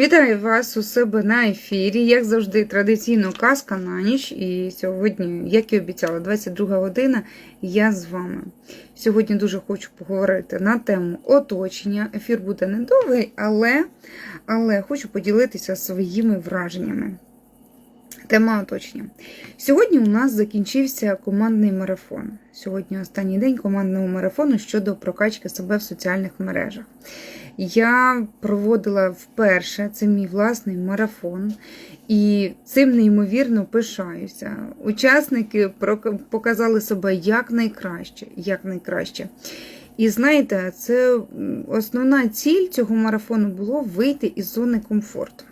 Вітаю вас у себе на ефірі. Як завжди, традиційно казка на ніч. І сьогодні, як і обіцяла, 22 година, я з вами. Сьогодні дуже хочу поговорити на тему оточення. Ефір буде недовгий, але, але хочу поділитися своїми враженнями. Тема оточення. Сьогодні у нас закінчився командний марафон. Сьогодні останній день командного марафону щодо прокачки себе в соціальних мережах. Я проводила вперше це мій власний марафон, і цим неймовірно пишаюся. Учасники показали себе якнайкраще, якнайкраще. І знаєте, це основна ціль цього марафону було вийти із зони комфорту.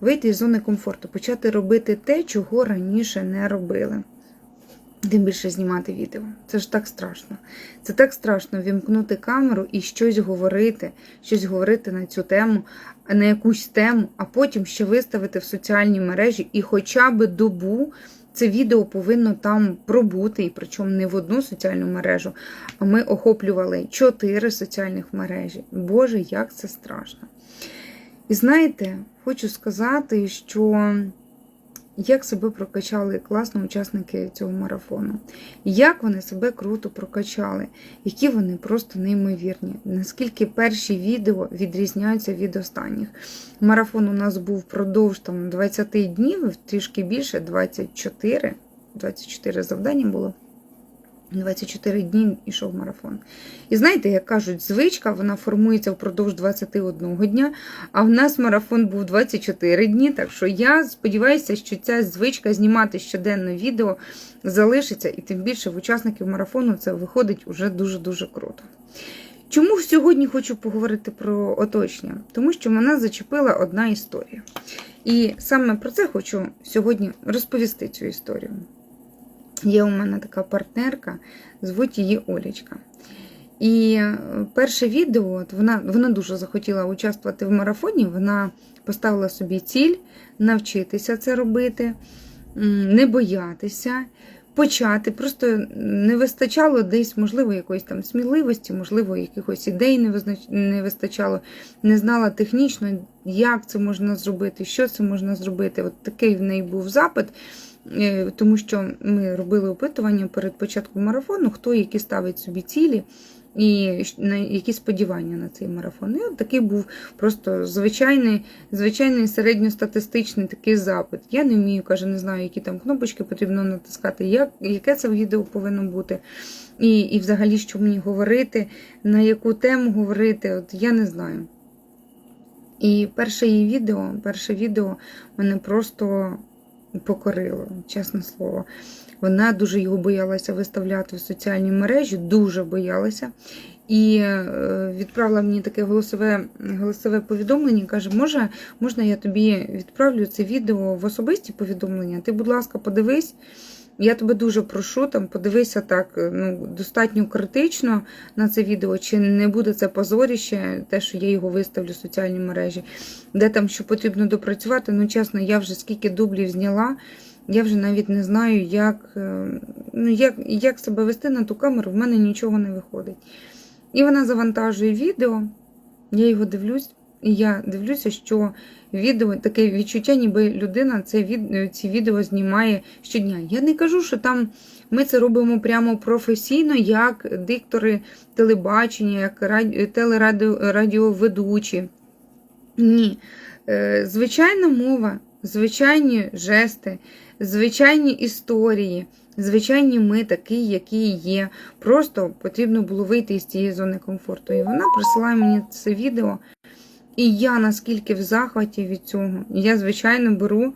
Вийти із зони комфорту, почати робити те, чого раніше не робили. Тим більше знімати відео. Це ж так страшно. Це так страшно вімкнути камеру і щось говорити, щось говорити на цю тему, на якусь тему, а потім ще виставити в соціальні мережі і хоча б добу. Це відео повинно там пробути, і причому не в одну соціальну мережу, а ми охоплювали чотири соціальних мережі. Боже, як це страшно. І знаєте, хочу сказати, що як себе прокачали класно учасники цього марафону, як вони себе круто прокачали, які вони просто неймовірні. Наскільки перші відео відрізняються від останніх. Марафон у нас був впродовж там, 20 днів, трішки більше, 24, 24 завдання було. 24 дні йшов марафон. І знаєте, як кажуть, звичка вона формується впродовж 21 дня, а в нас марафон був 24 дні. Так що я сподіваюся, що ця звичка знімати щоденно відео залишиться, і тим більше в учасників марафону це виходить уже дуже-дуже круто. Чому сьогодні хочу поговорити про оточення? Тому що мене зачепила одна історія. І саме про це хочу сьогодні розповісти цю історію. Є у мене така партнерка, звуть її Олічка. І перше відео, от вона вона дуже захотіла участвувати в марафоні, вона поставила собі ціль навчитися це робити, не боятися, почати. Просто не вистачало десь, можливо, якоїсь там сміливості, можливо, якихось ідей не вистачало, не знала технічно, як це можна зробити, що це можна зробити. От такий в неї був запит. Е, тому що ми робили опитування перед початком марафону, хто які ставить собі цілі і на які сподівання на цей марафон. І от такий був просто звичайний звичайний середньостатистичний такий запит. Я не вмію, каже, не знаю, які там кнопочки потрібно натискати, як, яке це відео повинно бути. І, і взагалі, що мені говорити, на яку тему говорити, от я не знаю. І перше її відео, перше відео мене просто покорило, чесне слово. Вона дуже його боялася виставляти в соціальні мережі, дуже боялася. І е, відправила мені таке голосове голосове повідомлення. Каже, може, можна я тобі відправлю це відео в особисті повідомлення? Ти, будь ласка, подивись. Я тебе дуже прошу, там подивися так ну, достатньо критично на це відео, чи не буде це позоріще, те, що я його виставлю в соціальні мережі, де там що потрібно допрацювати. Ну, чесно, я вже скільки дублів зняла, я вже навіть не знаю, як е, ну, як, як себе вести на ту камеру, в мене нічого не виходить. І вона завантажує відео, я його дивлюсь, і я дивлюся, що відео, таке відчуття, ніби людина це від, ці відео знімає щодня. Я не кажу, що там ми це робимо прямо професійно, як диктори телебачення, як телерадіоведучі. Ні. Е, звичайна мова, звичайні жести, звичайні історії. Звичайні ми такі, які є. Просто потрібно було вийти із цієї зони комфорту. І вона присилає мені це відео. І я наскільки в захваті від цього. Я, звичайно, беру,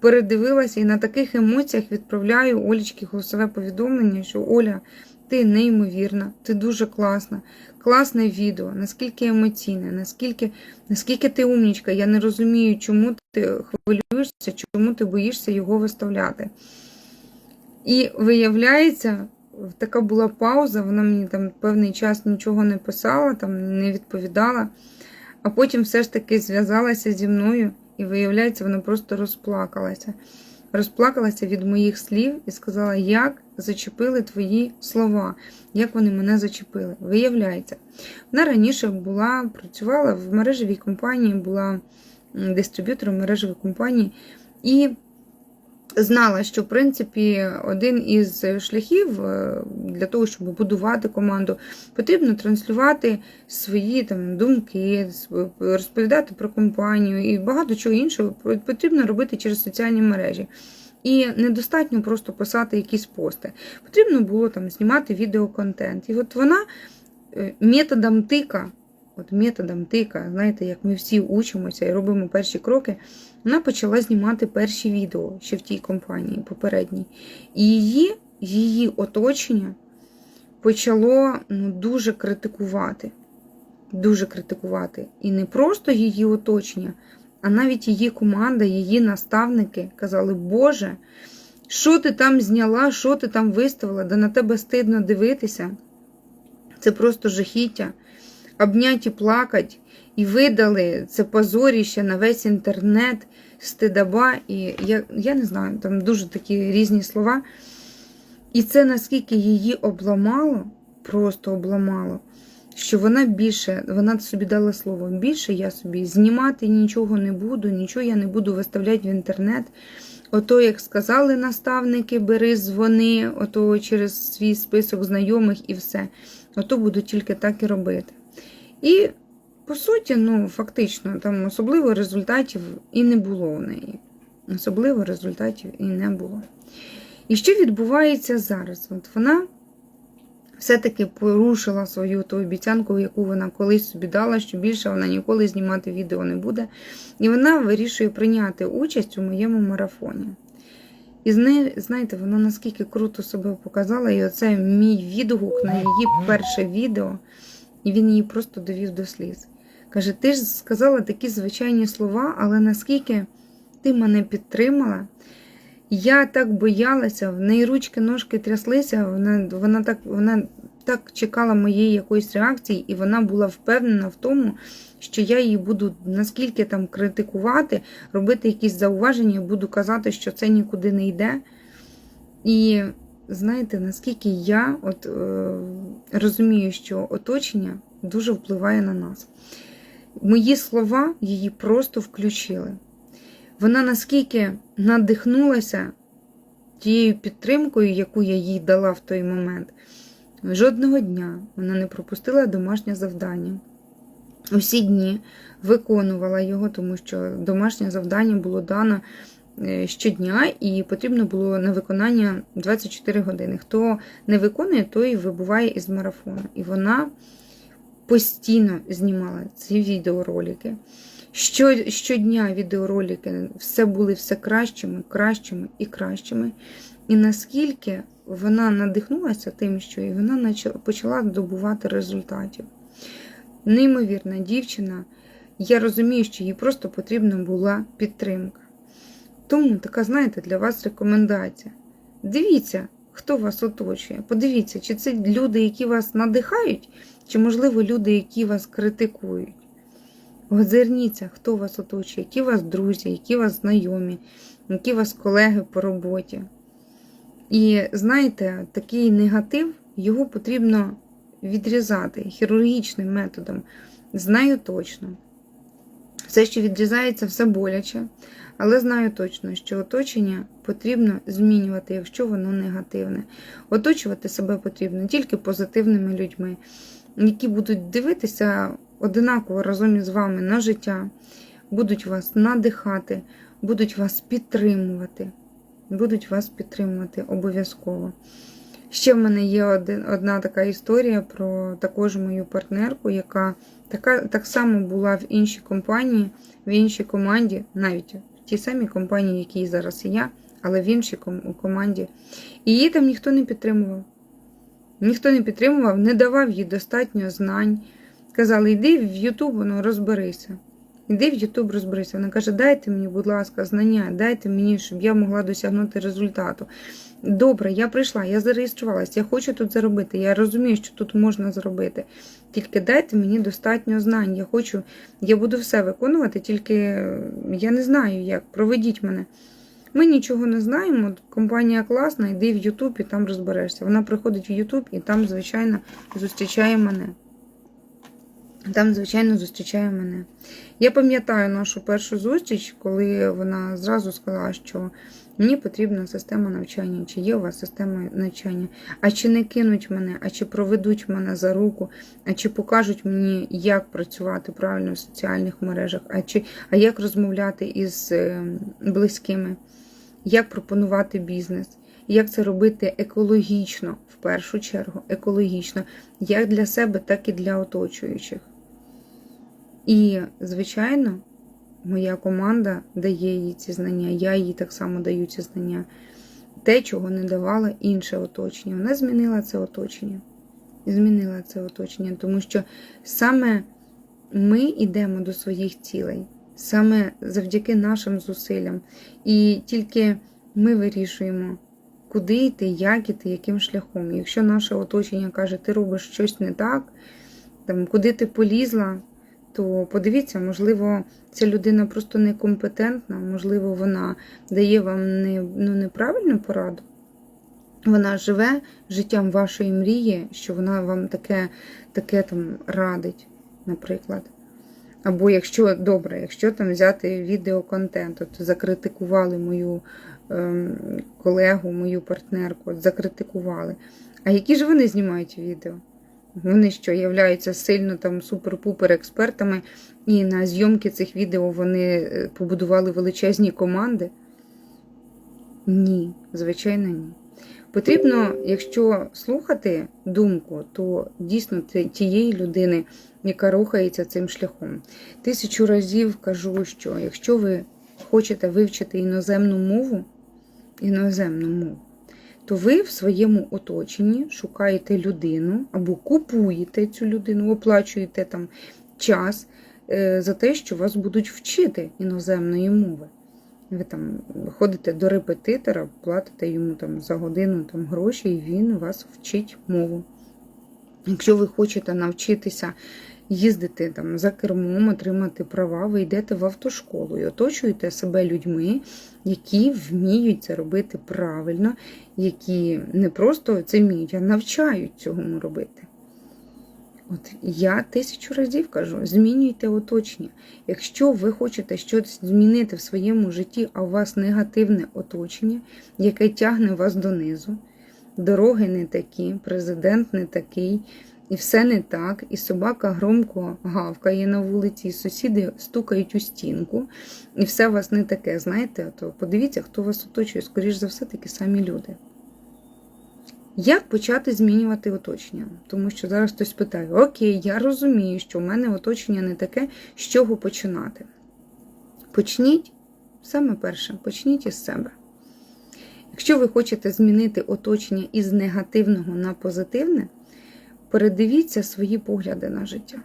передивилася і на таких емоціях відправляю Олічки голосове повідомлення, що Оля, ти неймовірна, ти дуже класна, класне відео, наскільки емоційне, наскільки наскільки ти умнічка. Я не розумію, чому ти хвилюєшся, чому ти боїшся його виставляти. І виявляється, така була пауза, вона мені там певний час нічого не писала, там не відповідала. А потім все ж таки зв'язалася зі мною, і, виявляється, вона просто розплакалася. Розплакалася від моїх слів і сказала, як зачепили твої слова, як вони мене зачепили. Виявляється, вона раніше була, працювала в мережевій компанії, була дистриб'ютором мережевої компанії. І знала, що в принципі один із шляхів е, для того, щоб будувати команду, потрібно транслювати свої там думки, розповідати про компанію і багато чого іншого потрібно робити через соціальні мережі. І недостатньо просто писати якісь пости. Потрібно було там знімати відеоконтент. І от вона е, методом тика, от методом тика, знаєте, як ми всі учимося і робимо перші кроки, вона почала знімати перші відео ще в тій компанії попередній. І її, її оточення почало ну, дуже критикувати. Дуже критикувати. І не просто її оточення, а навіть її команда, її наставники казали, Боже, що ти там зняла, що ти там виставила, да на тебе стидно дивитися. Це просто жахіття. Обнять і плакать, і видали це позоріще на весь інтернет, стидаба, і я, я не знаю, там дуже такі різні слова. І це наскільки її обламало, просто обламало, що вона більше, вона собі дала слово, більше я собі знімати нічого не буду, нічого я не буду виставляти в інтернет. Ото, як сказали наставники, бери дзвони, ото через свій список знайомих і все. Ото буду тільки так і робити. І, по суті, ну, фактично, там особливо результатів і не було у неї. Особливо результатів і не було. І що відбувається зараз? От вона все-таки порушила свою ту обіцянку, яку вона колись собі дала, що більше вона ніколи знімати відео не буде. І вона вирішує прийняти участь у моєму марафоні. І знаєте, вона наскільки круто себе показала, і оце мій відгук на її перше відео, і він її просто довів до сліз. Каже: ти ж сказала такі звичайні слова, але наскільки ти мене підтримала, я так боялася, в неї ручки, ножки тряслися, вона, вона, так, вона так чекала моєї якоїсь реакції, і вона була впевнена в тому, що я її буду наскільки там критикувати, робити якісь зауваження, буду казати, що це нікуди не йде. І знаєте, наскільки я от, е, розумію, що оточення дуже впливає на нас. Мої слова її просто включили. Вона наскільки надихнулася тією підтримкою, яку я їй дала в той момент. Жодного дня вона не пропустила домашнє завдання. Усі дні виконувала його, тому що домашнє завдання було дано щодня, і потрібно було на виконання 24 години. Хто не виконує, той вибуває із марафону. І вона постійно знімала ці відеоролики. Що, щодня відеоролики все були все кращими, кращими і кращими. І наскільки вона надихнулася тим, що і вона почала здобувати результатів. Неймовірна дівчина. Я розумію, що їй просто потрібна була підтримка. Тому така, знаєте, для вас рекомендація. Дивіться, хто вас оточує. Подивіться, чи це люди, які вас надихають, чи, можливо, люди, які вас критикують. Озирніться, хто вас оточує, які вас друзі, які вас знайомі, які вас колеги по роботі. І знаєте, такий негатив, його потрібно відрізати хірургічним методом. Знаю точно. Все, що відрізається, все боляче, але знаю точно, що оточення потрібно змінювати, якщо воно негативне. Оточувати себе потрібно тільки позитивними людьми, які будуть дивитися одинаково разом із вами на життя, будуть вас надихати, будуть вас підтримувати. Будуть вас підтримувати обов'язково. Ще в мене є один, одна така історія про також мою партнерку, яка така, так само була в іншій компанії, в іншій команді, навіть тій самій компанії, в якій зараз я, але в іншій ком- команді. І її там ніхто не підтримував. Ніхто не підтримував, не давав їй достатньо знань. Казали, йди в Ютуб, ну розберися. Іди в Ютуб розберися. Вона каже, дайте мені, будь ласка, знання, дайте мені, щоб я могла досягнути результату. Добре, я прийшла, я зареєструвалася, я хочу тут заробити. Я розумію, що тут можна зробити. Тільки дайте мені достатньо знань. Я хочу, я буду все виконувати, тільки я не знаю, як. Проведіть мене. Ми нічого не знаємо. Компанія класна, йди в Ютуб і там розберешся. Вона приходить в Ютуб і там, звичайно, зустрічає мене. Там, звичайно, зустрічає мене. Я пам'ятаю нашу першу зустріч, коли вона зразу сказала, що мені потрібна система навчання, чи є у вас система навчання, а чи не кинуть мене, а чи проведуть мене за руку, а чи покажуть мені, як працювати правильно в соціальних мережах, а, чи, а як розмовляти із е, близькими, як пропонувати бізнес. Як це робити екологічно, в першу чергу, екологічно, як для себе, так і для оточуючих. І, звичайно, моя команда дає їй ці знання, я їй так само даю ці знання. Те, чого не давало інше оточення. Вона змінила це оточення. Змінила це оточення, тому що саме ми йдемо до своїх цілей, саме завдяки нашим зусиллям. І тільки ми вирішуємо, куди йти, як іти, яким шляхом. Якщо наше оточення каже, ти робиш щось не так, там, куди ти полізла, то подивіться, можливо, ця людина просто некомпетентна, можливо, вона дає вам не, ну, неправильну пораду. Вона живе життям вашої мрії, що вона вам таке таке там радить, наприклад. Або якщо добре, якщо там взяти відеоконтент, от закритикували мою ем, колегу, мою партнерку, от закритикували. А які ж вони знімають відео? Вони що, являються сильно там супер-пупер експертами, і на зйомки цих відео вони е, побудували величезні команди? Ні, звичайно, ні. Потрібно, якщо слухати думку, то дійсно тієї людини, яка рухається цим шляхом. Тисячу разів кажу, що якщо ви хочете вивчити іноземну мову, іноземну мову, то ви в своєму оточенні шукаєте людину або купуєте цю людину, оплачуєте там час е, за те, що вас будуть вчити іноземної мови. Ви там ходите до репетитора, платите йому там за годину там гроші, і він вас вчить мову. Якщо ви хочете навчитися їздити там за кермом, отримати права, ви йдете в автошколу і оточуєте себе людьми, які вміють це робити правильно, які не просто це вміють, а навчають цьому робити. От я тисячу разів кажу: змінюйте оточення. Якщо ви хочете щось змінити в своєму житті, а у вас негативне оточення, яке тягне вас донизу, дороги не такі, президент не такий, і все не так, і собака громко гавкає на вулиці, і сусіди стукають у стінку, і все у вас не таке, знаєте, то подивіться, хто вас оточує, скоріш за все, такі самі люди. Як почати змінювати оточення? Тому що зараз хтось питає: Окей, я розумію, що в мене оточення не таке, з чого починати. Почніть, саме перше, почніть із себе. Якщо ви хочете змінити оточення із негативного на позитивне, передивіться свої погляди на життя.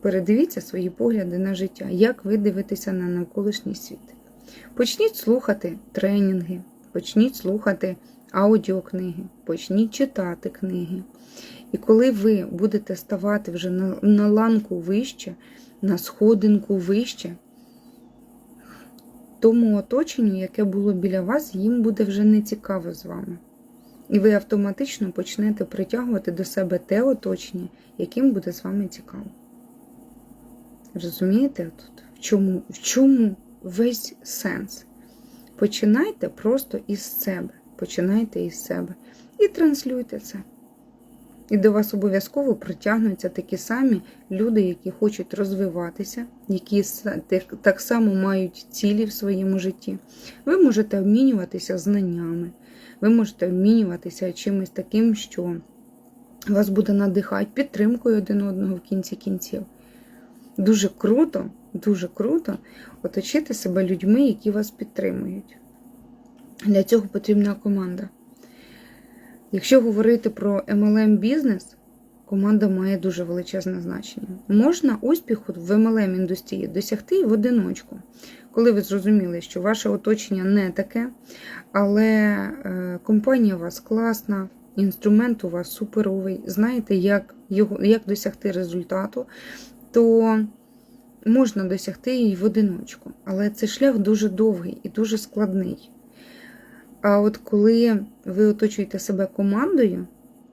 Передивіться свої погляди на життя, як ви дивитеся на навколишній світ. Почніть слухати тренінги, почніть слухати аудіокниги, почніть читати книги. І коли ви будете ставати вже на, на ланку вище, на сходинку вище, тому оточенню, яке було біля вас, їм буде вже не цікаво з вами. І ви автоматично почнете притягувати до себе те оточення, яким буде з вами цікаво. Розумієте, тут? В чому, в чому весь сенс? Починайте просто із себе. Починайте із себе. І транслюйте це. І до вас обов'язково притягнуться такі самі люди, які хочуть розвиватися, які так само мають цілі в своєму житті. Ви можете обмінюватися знаннями, ви можете обмінюватися чимось таким, що вас буде надихати підтримкою один одного в кінці кінців. Дуже круто, дуже круто оточити себе людьми, які вас підтримують. Для цього потрібна команда. Якщо говорити про MLM бізнес, команда має дуже величезне значення. Можна успіху в MLM індустрії досягти в одиночку, коли ви зрозуміли, що ваше оточення не таке, але е, компанія у вас класна, інструмент у вас суперовий, знаєте, як, його, як досягти результату, то можна досягти і в одиночку. Але цей шлях дуже довгий і дуже складний. А от коли ви оточуєте себе командою,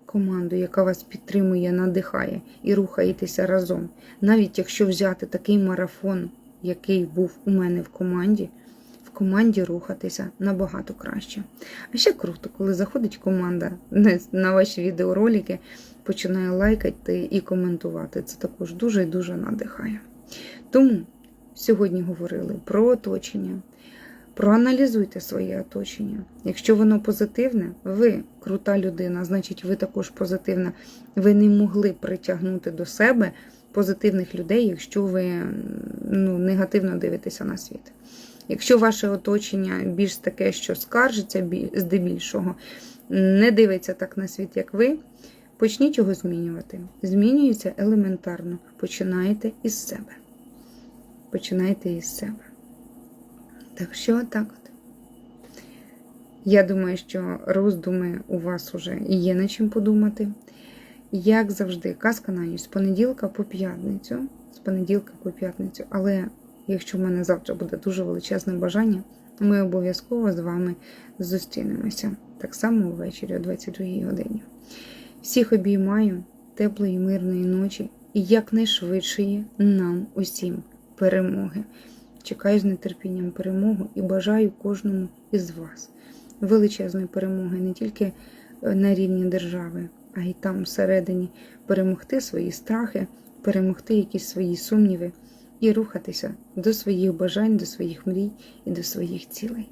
команду, яка вас підтримує, надихає і рухаєтеся разом. Навіть якщо взяти такий марафон, який був у мене в команді, в команді рухатися набагато краще. А ще круто, коли заходить команда на ваші відеоролики, починає лайкати і коментувати. Це також дуже і дуже надихає. Тому сьогодні говорили про оточення. Проаналізуйте своє оточення. Якщо воно позитивне, ви крута людина, значить, ви також позитивна. Ви не могли притягнути до себе позитивних людей, якщо ви ну, негативно дивитеся на світ. Якщо ваше оточення більш таке, що скаржиться здебільшого, не дивиться так на світ, як ви, почніть його змінювати. Змінюється елементарно. Починайте із себе. Починайте із себе. Так що так от. Я думаю, що роздуми у вас вже є над чим подумати. Як завжди, казка на ніч з понеділка по п'ятницю. З понеділка по п'ятницю. Але якщо в мене завтра буде дуже величезне бажання, ми обов'язково з вами зустрінемося. Так само ввечері о 22 годині. Всіх обіймаю теплої, мирної ночі і якнайшвидшої нам усім перемоги. Чекаю з нетерпінням перемогу і бажаю кожному із вас величезної перемоги не тільки на рівні держави, а й там всередині перемогти свої страхи, перемогти якісь свої сумніви і рухатися до своїх бажань, до своїх мрій і до своїх цілей.